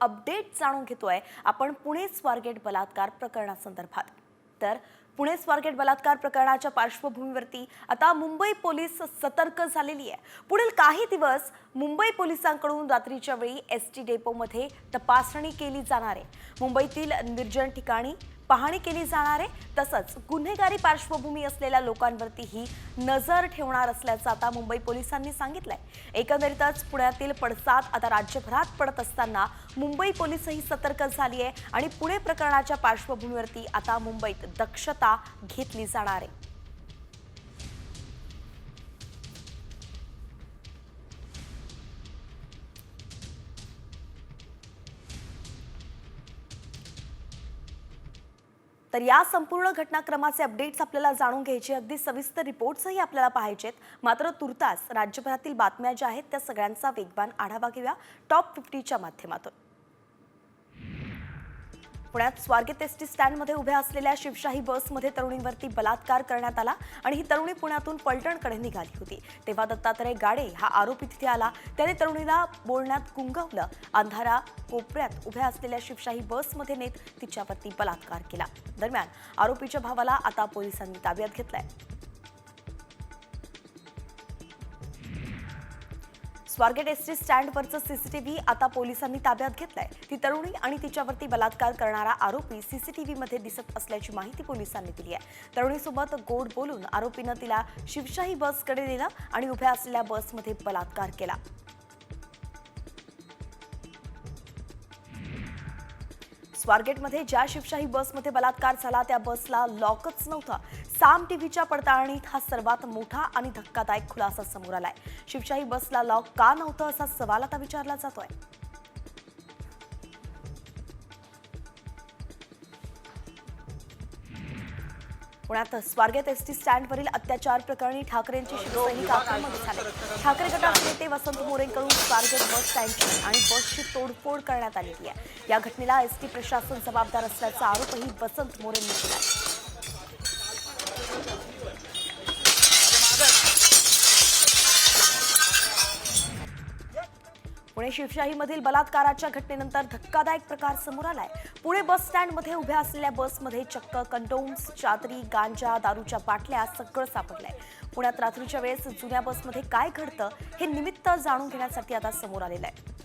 Update जाणून घेतोय आपण पुणे स्वारगेट बलात्कार प्रकरणासंदर्भात. तर पुणे स्वारगेट बलात्कार प्रकरणाच्या पार्श्वभूमीवरती आता मुंबई पोलीस सतर्क झालेली आहे. पुढील काही दिवस मुंबई पोलिसांकडून रात्रीच्या वेळी एस टी डेपोमध्ये तपासणी केली जाणार आहे. मुंबईतील निर्जन ठिकाणी पाहणी केली जाणार आहे. तसंच गुन्हेगारी पार्श्वभूमी असलेल्या लोकांवरती ही नजर ठेवणार असल्याचं आता मुंबई पोलिसांनी सांगितलंय. एकंदरीतच पुण्यातील पडसाद आता राज्यभरात पडत असताना मुंबई पोलीसही सतर्क झाली आहे आणि पुणे प्रकरणाच्या पार्श्वभूमीवरती आता मुंबईत दक्षता घेतली जाणार आहे. तर या संपूर्ण घटनाक्रमाचे अपडेट्स आपल्याला जाणून घ्यायचे. अगदी सविस्तर रिपोर्ट्सही आपल्याला पाहायचेत. मात्र तुर्तास राज्यभरातील बातम्या ज्या आहेत त्या सगळ्यांचा वेगवान आढावा घेऊया. टॉप फिफ्टीच्या माध्यमातून. पुण्यात स्वारगेट एस टी स्टँडमध्ये उभ्या असलेल्या शिवशाही बसमध्ये तरुणीवरती बलात्कार करण्यात आला आणि ही तरुणी पुण्यातून पलटणकडे निघाली होती. तेव्हा दत्तात्रय गाडे हा आरोपी तिथे आला. त्याने तरुणीला बोलण्यात गुंगवलं. अंधारा कोपऱ्यात उभ्या असलेल्या शिवशाही बसमध्ये नेत तिच्यावरती बलात्कार केला. दरम्यान आरोपीच्या भावाला आता पोलिसांनी ताब्यात घेतलाय. स्वारगेट एस टी स्टँडवरचं सीसीटीव्ही आता पोलिसांनी ताब्यात घेतलंय. ती तरुणी आणि तिच्यावरती बलात्कार करणारा आरोपी सीसीटीव्हीमध्ये दिसत असल्याची माहिती पोलिसांनी दिली आहे. तरुणीसोबत गोड बोलून आरोपीनं तिला शिवशाही बसकडे नेलं आणि उभ्या असलेल्या बसमध्ये बलात्कार केला. स्वारगेटमध्ये ज्या शिवशाही बसमध्ये बलात्कार झाला त्या बसला लॉकच नव्हता. साम टीव्हीच्या पडताळणीत हा सर्वात मोठा आणि धक्कादायक खुलासा समोर आलाय. शिवशाही बसला लॉक का नव्हतं असा सवाल आता विचारला जातोय. पुण्यात स्वारगेट एस टी स्टँडवरील अत्याचार प्रकरणी ठाकरेंची शिवसैनिक आक्रमक झाले. ठाकरे गटाचे नेते वसंत मोरेंकडून स्वारगेट बस स्टँडची आणि बसची तोडफोड करण्यात आलेली आहे. या घटनेला एस टी प्रशासन जबाबदार असल्याचा आरोपही वसंत मोरेंनी केला पुणे शिवशाहीमधील बलात्काराच्या घटनेनंतर धक्कादायक प्रकार समोर आलाय. पुणे बस स्टँडमध्ये उभ्या असलेल्या बसमध्ये चक्क कंडोम्स चादरी गांजा दारूच्या बाटल्या सगळं सापडलंय. पुण्यात रात्रीच्या वेळेस जुन्या बसमध्ये काय घडतं हे निमित्त जाणून घेण्यासाठी आता समोर आलेलं आहे.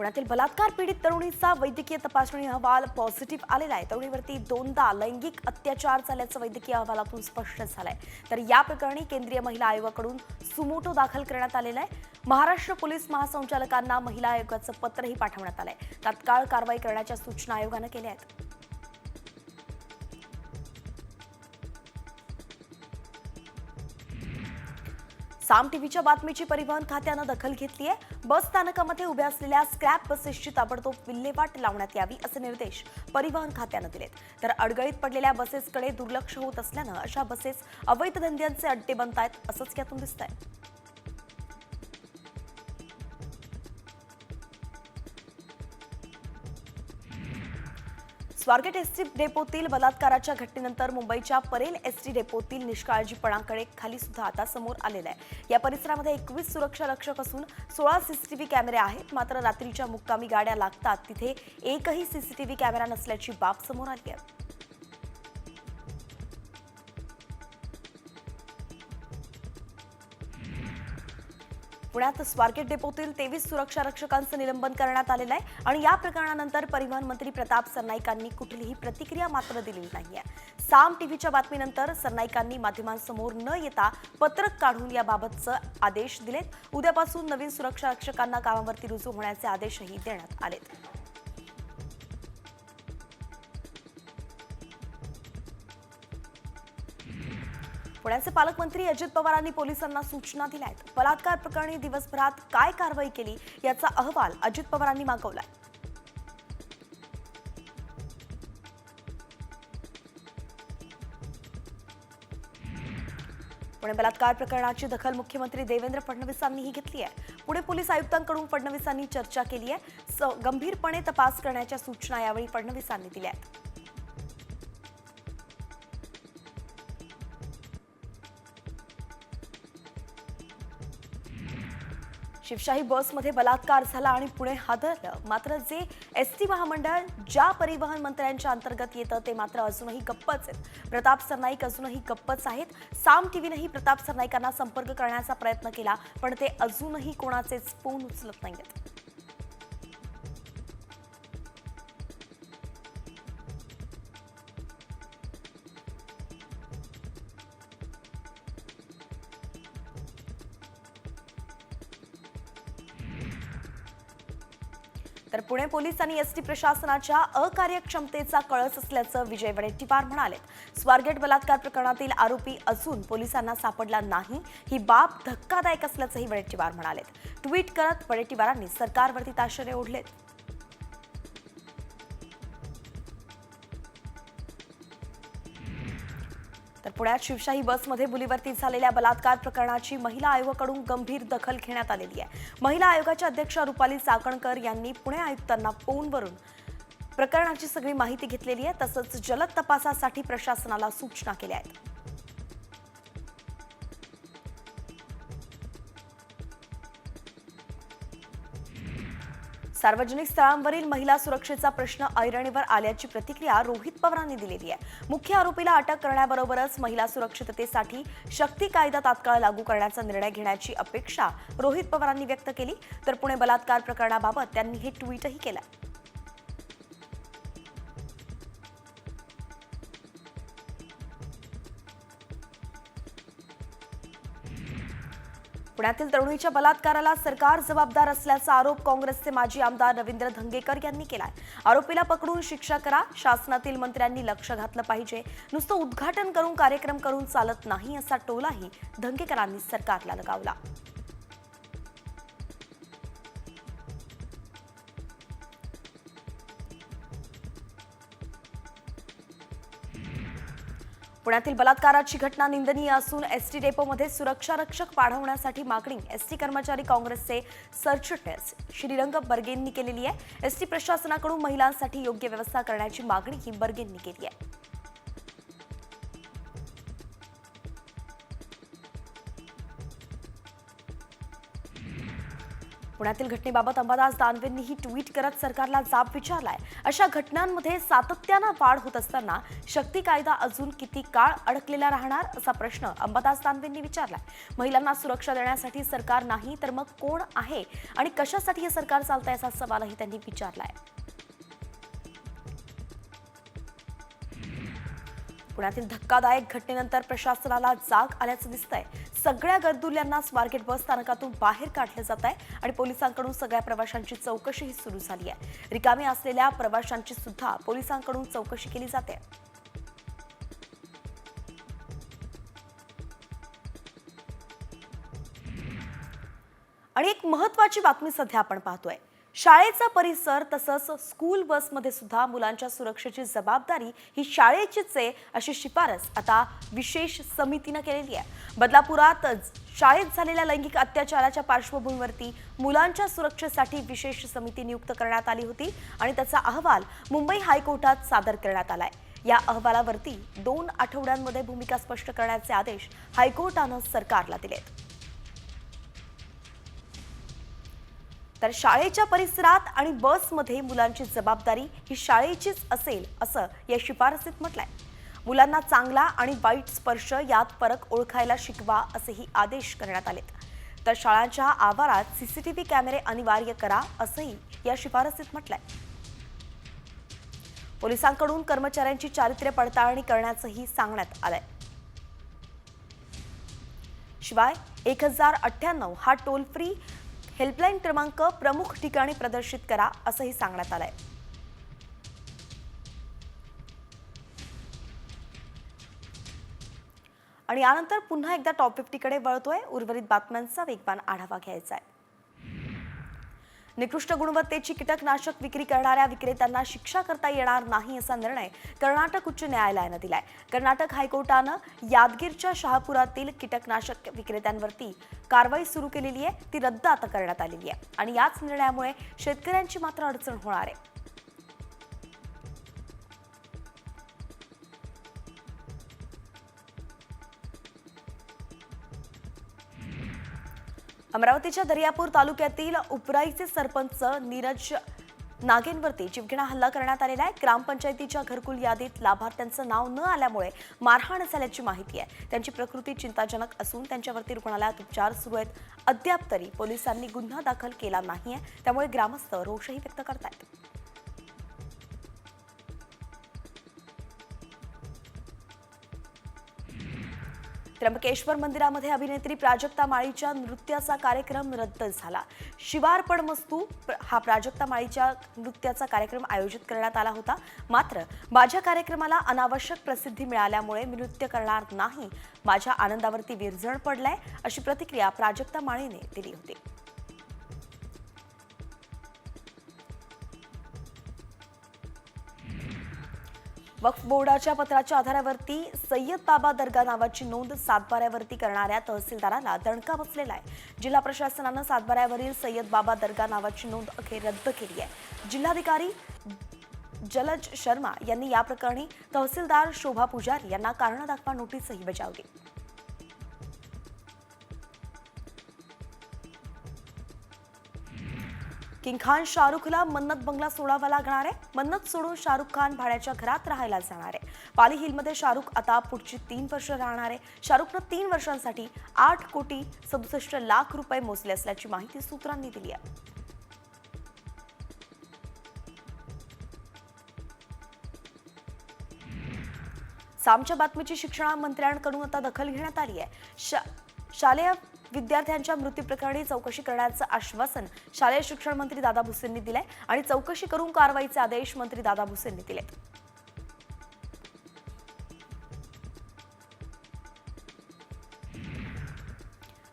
पुण्यातील बलात्कार पीडित तरुणीचा वैद्यकीय तपासणी अहवाल पॉझिटिव्ह आलेला आहे. तरुणीवरती दोनदा लैंगिक अत्याचार झाल्याचं वैद्यकीय अहवालातून स्पष्ट झालंय. तर या प्रकरणी केंद्रीय महिला आयोगाकडून सुमोटो दाखल करण्यात आलेला आहे. महाराष्ट्र पोलीस महासंचालकांना महिला आयोगाचं पत्रही पाठवण्यात आलंय. तात्काळ कारवाई करण्याच्या सूचना आयोगानं केल्या आहेत. साम टीव्हीच्या बातमीची परिवहन खात्यानं दखल घेतली आहे. बस स्थानकामध्ये उभ्या असलेल्या स्क्रॅप बसेसची ताबडतोब विल्हेवाट लावण्यात यावी असे निर्देश परिवहन खात्यानं दिलेत. तर अडगळीत पडलेल्या बसेसकडे दुर्लक्ष होत असल्यानं अशा बसेस अवैध धंद्यांचे अड्डे बनतायत असंच यातून दिसत आहे स्वारगेट एसटी डेपोतील बलात्काराच्या घटनेनंतर मुंबईच्या परेल एसटी डेपोतील निष्काळजीपणाकडे खाली सुद्धा आता समोर आलेलं आहे. या परिसरामध्ये एकवीस सुरक्षा रक्षक असून सोळा सीसीटीव्ही कॅमेरे आहेत. मात्र रात्रीच्या मुक्कामी गाड्या लागतात. तिथे एकही सीसीटीव्ही कॅमेरा नसल्याची बाब समोर आली आहे. पुण्यात स्वारगेट डेपोतील तेवीस सुरक्षा रक्षकांचं निलंबन करण्यात आलेलं आहे आणि या प्रकरणानंतर परिवहन मंत्री प्रताप सरनाईकांनी कुठलीही प्रतिक्रिया मात्र दिलेली नाहीये. साम टीव्हीच्या बातमीनंतर सरनाईकांनी माध्यमांसमोर न येता पत्रक काढून याबाबतचं आदेश दिलेत. उद्यापासून नवीन सुरक्षा रक्षकांना कामावरती रुजू होण्याचे आदेशही देण्यात आलेत. पुण्याचे पालकमंत्री अजित पवारांनी पोलिसांना सूचना दिल्या आहेत बलात्कार प्रकरणी दिवसभरात काय कारवाई केली याचा अहवाल अजित पवारांनी मागवलाय. पुणे बलात्कार प्रकरणाची दखल मुख्यमंत्री देवेंद्र फडणवीसांनीही घेतली आहे. पुणे पोलीस आयुक्तांकडून फडणवीसांनी चर्चा केली आहे. गंभीरपणे तपास करण्याच्या सूचना यावेळी फडणवीसांनी दिल्या आहेत शिवशाही बसमध्ये बलात्कार झाला आणि पुणे हादरलं. मात्र जे एस टी महामंडळ ज्या परिवहन मंत्र्यांच्या अंतर्गत येतं ते मात्र अजूनही गप्पच आहेत. प्रताप सरनाईक अजूनही गप्पच आहेत. साम टीव्हीनंही प्रताप सरनाईकांना संपर्क करण्याचा प्रयत्न केला पण ते अजूनही कोणाचेच फोन उचलत नाहीयेत. तर पुणे पोलिसांनी एस टी प्रशासनाच्या अकार्यक्षमतेचा कळस असल्याचं विजय वडेट्टीवार म्हणाले. स्वारगेट बलात्कार प्रकरणातील आरोपी अजून पोलिसांना सापडला नाही ही बाब धक्कादायक असल्याचंही वडेट्टीवार म्हणाले ट्विट करत वडेट्टीवारांनी सरकारवरती ताशेरे ओढलेत. तर पुण्यात शिवशाही बसमध्ये मुलीवरती झालेल्या बलात्कार प्रकरणाची महिला आयोगाकडून गंभीर दखल घेण्यात आलेली आहे. महिला आयोगाच्या अध्यक्ष रुपाली चाकणकर यांनी पुणे आयुक्तांना फोनवरून प्रकरणाची सगळी माहिती घेतलेली आहे तसंच जलद तपासासाठी प्रशासनाला सूचना केल्या आहेत. सार्वजनिक स्थळांवरील महिला सुरक्षेचा प्रश्न ऐरणीवर आल्याची प्रतिक्रिया रोहित पवारांनी दिलेली आहे. मुख्य आरोपीला अटक करण्याबरोबरच महिला सुरक्षिततेसाठी शक्ती कायदा तात्काळ लागू करण्याचा निर्णय घेण्याची अपेक्षा रोहित पवारांनी व्यक्त केली. तर पुणे बलात्कार प्रकरणाबाबत त्यांनी हे ट्विटही केलं. पुण्यातील तरुणीच्या बलात्काराला सरकार जबाबदार असल्याचा आरोप काँग्रेसचे माजी आमदार रवींद्र धंगेकर यांनी केलाय. आरोपीला पकडून शिक्षा करा शासनातील मंत्र्यांनी लक्ष घातलं पाहिजे. नुसतं उद्घाटन करून कार्यक्रम करून चालत नाही असा टोलाही धंगेकरांनी सरकारला लगावला. पुण्यातील बलात्काराची घटना निंदनीय असून एसटी डेपोमध्ये सुरक्षा रक्षक वाढवण्यासाठी मागणी. एसटी कर्मचारी काँग्रेसचे सरचिटणीस श्रीरंग बर्गेंनी केलेली आहे. एसटी प्रशासनाकडून महिलांसाठी योग्य व्यवस्था करण्याची मागणी ही बर्गेंनी केली आहे. पुण्यातील घटनेबाबत अंबादास दानवेंनीही ट्विट करत सरकारला जाब विचारलाय. अशा घटनांमध्ये सातत्यानं वाढ होत असताना शक्ती कायदा अजून किती काळ अडकलेला राहणार असा प्रश्न अंबादास दानवेंनी विचारलाय. महिलांना सुरक्षा देण्यासाठी सरकार नाही तर मग कोण आहे? आणि कशासाठी हे सरकार चालतंय असा सवालही त्यांनी विचारलाय. पुण्यातील धक्कादायक घटनेनंतर प्रशासनाला जाग आल्याचं दिसतंय. सगळ्या गर्दुल्यांना स्वारगेट बस स्थानकातून बाहेर काढलं जात आहे आणि पोलिसांकडून सगळ्या प्रवाशांची चौकशीही सुरू झाली आहे. रिकामी असलेल्या प्रवाशांची सुद्धा पोलिसांकडून चौकशी केली जाते. आणि एक महत्वाची बातमी सध्या आपण पाहतोय. शाळेचा परिसर तसंच स्कूल बसमध्ये सुद्धा मुलांच्या सुरक्षेची जबाबदारी ही शाळेचीच आहे अशी शिफारस आता विशेष समितीनं केलेली आहे. बदलापुरात शाळेत झालेल्या लैंगिक अत्याचाराच्या पार्श्वभूमीवरती मुलांच्या सुरक्षेसाठी विशेष समिती नियुक्त करण्यात आली होती आणि त्याचा अहवाल मुंबई हायकोर्टात सादर करण्यात आलाय. या अहवालावरती दोन आठवड्यांमध्ये भूमिका स्पष्ट करण्याचे आदेश हायकोर्टानं सरकारला दिलेत. तर शाळेच्या परिसरात आणि बसमध्ये मुलांची जबाबदारी ही शाळेचीच असेल असं या शिफारसीत म्हटलंय. मुलांना चांगला आणि वाईट स्पर्श यात फरक ओळखायला शिकवा असेही आदेश करण्यात आलेत. तर शाळांच्या आवारात सीसीटीव्ही कॅमेरे अनिवार्य करा असंही या शिफारसीत म्हटलंय. पोलिसांकडून कर्मचाऱ्यांची चारित्र्य पडताळणी करण्याचंही सांगण्यात आलंय. शिवाय एक हजार अठ्ठ्याण्णव हा टोल फ्री हेल्पलाईन क्रमांक प्रमुख ठिकाणी प्रदर्शित करा असंही सांगण्यात आलंय. आणि यानंतर पुन्हा एकदा टॉप फिफ्टीकडे वळतोय. उर्वरित बातम्यांचा वेगवान आढावा घ्यायचा आहे निकृष्ट गुणवत्तेची कीटकनाशक विक्री करणाऱ्या विक्रेत्यांना शिक्षा करता येणार नाही असा निर्णय कर्नाटक उच्च न्यायालयानं दिलाय. कर्नाटक हायकोर्टानं यादगीरच्या शहापुरातील कीटकनाशक विक्रेत्यांवरती कारवाई सुरू केलेली आहे ती रद्द आता करण्यात आलेली आहे. आणि याच निर्णयामुळे शेतकऱ्यांची मात्र अडचण होणार आहे. अमरावतीच्या दर्यापूर तालुक्यातील उपराईचे सरपंच नीरज नागेंवरती जीवघेणा हल्ला करण्यात आलेला आहे. ग्रामपंचायतीच्या घरकुल यादीत लाभार्थ्यांचं नाव न आल्यामुळे मारहाण झाल्याची माहिती आहे. त्यांची प्रकृती चिंताजनक असून त्यांच्यावरती रुग्णालयात उपचार सुरू आहेत. अद्याप तरी पोलिसांनी गुन्हा दाखल केला नाही आहे त्यामुळे ग्रामस्थ रोषही व्यक्त करतायत. त्र्यंबकेश्वर मंदिरामध्ये अभिनेत्री प्राजक्ता माळीच्या नृत्याचा कार्यक्रम रद्द झाला. शिवार्पण मस्तू प्र- हा प्राजक्ता माळीच्या नृत्याचा कार्यक्रम आयोजित करण्यात आला होता. मात्र माझ्या कार्यक्रमाला अनावश्यक प्रसिद्धी मिळाल्यामुळे मी नृत्य करणार नाही. माझ्या आनंदावरती विरजण पडलाय अशी प्रतिक्रिया प्राजक्ता माळीने दिली होती. वक्फ बोर्डाच्या पत्राच्या आधारावरती सय्यद बाबा दर्गा नावाची नोंद सातबाऱ्यावरती करणाऱ्या तहसीलदाराला दणका बसलेला आहे. जिल्हा प्रशासनानं सातबाऱ्यावरील सय्यद बाबा दर्गा नावाची नोंद अखेर रद्द केली आहे. जिल्हाधिकारी जलज शर्मा यांनी या प्रकरणी तहसीलदार शोभा पुजारी यांना कारण दाखवा नोटीसही बजावली. किंग खान शाहरुखला मन्नत बंगला सोडावा लागणार आहे. मन्नत सोडून शाहरुख खान भाड्याच्या घरात राहायला जाणार आहे. पाली हिलमध्ये शाहरुख आता पुढची तीन वर्ष राहणार आहे. शाहरुखनं तीन वर्षांसाठी आठ कोटी सदुसष्ट लाख रुपये मोजले असल्याची माहिती सूत्रांनी दिली आहे. सामच्या बातमीची शिक्षण मंत्र्यांकडून आता दखल घेण्यात आली आहे. शा शालेय विद्यार्थ्यांच्या मृत्यूप्रकरणी चौकशी करण्याचं आश्वासन शालेय शिक्षण मंत्री दादा भुसेंनी दिलंय आणि चौकशी करून कारवाईचे आदेश मंत्री दादा भुसेंनी दिले.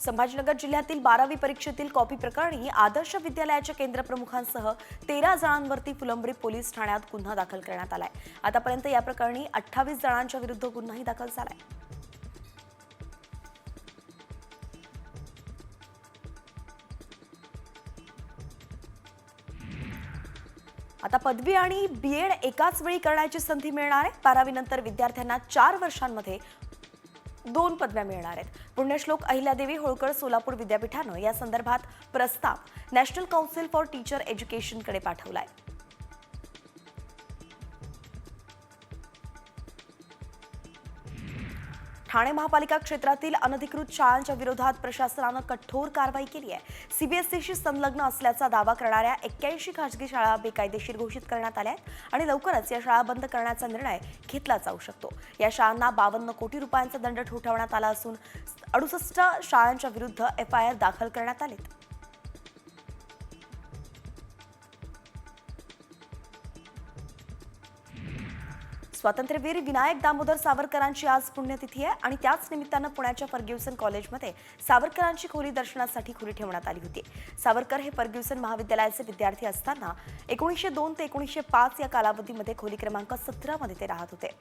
संभाजीनगर जिल्ह्यातील बारावी परीक्षेतील कॉपी प्रकरणी आदर्श विद्यालयाच्या केंद्रप्रमुखांसह तेरा जणांवरती फुलंब्री पोलीस ठाण्यात गुन्हा दाखल करण्यात आलाय. आतापर्यंत या प्रकरणी अठ्ठावीस जणांच्या विरुद्ध गुन्हाही दाखल झालाय. आता पदवी आणि बी एड एकाच वेळी करण्याची संधी मिळणार आहे. बारावीनंतर विद्यार्थ्यांना चार वर्षांमध्ये दोन पदव्या मिळणार आहेत. पुण्यश्लोक अहिल्यादेवी होळकर सोलापूर विद्यापीठानं या संदर्भात प्रस्ताव नॅशनल काउन्सिल फॉर टीचर एज्युकेशनकडे पाठवलाय. ठाणे महापालिका क्षेत्रातील अनधिकृत शाळांच्या विरोधात प्रशासनानं कठोर कारवाई केली आहे. सीबीएसईशी संलग्न असल्याचा दावा करणाऱ्या एक्क्याऐंशी खासगी शाळा बेकायदेशीर घोषित करण्यात आल्या आहेत आणि लवकरच या शाळा बंद करण्याचा निर्णय घेतला जाऊ शकतो. या शाळांना बावन्न कोटी रुपयांचा दंड ठोठावण्यात आला असून अडुसष्ट शाळांच्या विरुद्ध एफ आय आर दाखल करण्यात आलेत. स्वातंत्र्यवीर विनायक दामोदर सावरकरांची आज पुण्यतिथी आहे आणि त्याच निमित्तानं पुण्याच्या फर्ग्युसन कॉलेजमध्ये सावरकरांची खोली दर्शनासाठी खुली ठेवण्यात आली होती. सावरकर हे फर्ग्युसन महाविद्यालयाचे विद्यार्थी असताना एकोणीसशे दोन ते एकोणीसशे पाच या कालावधीमध्ये खोली क्रमांक सतरामध्ये ते राहत होते.